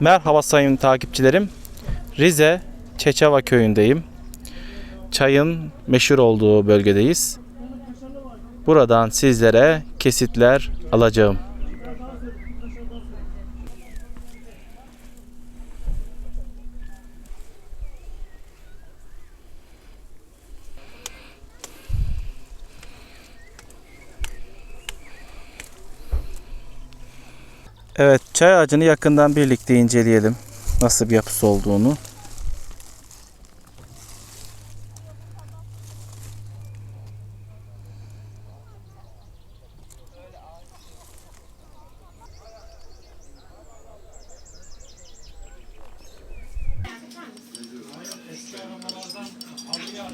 Merhaba sayın takipçilerim. Rize Çeçeva köyündeyim. Çayın meşhur olduğu bölgedeyiz. Buradan sizlere kesitler alacağım. Çay ağacını yakından birlikte inceleyelim. Nasıl bir yapısı olduğunu. Yapılanlardan alıya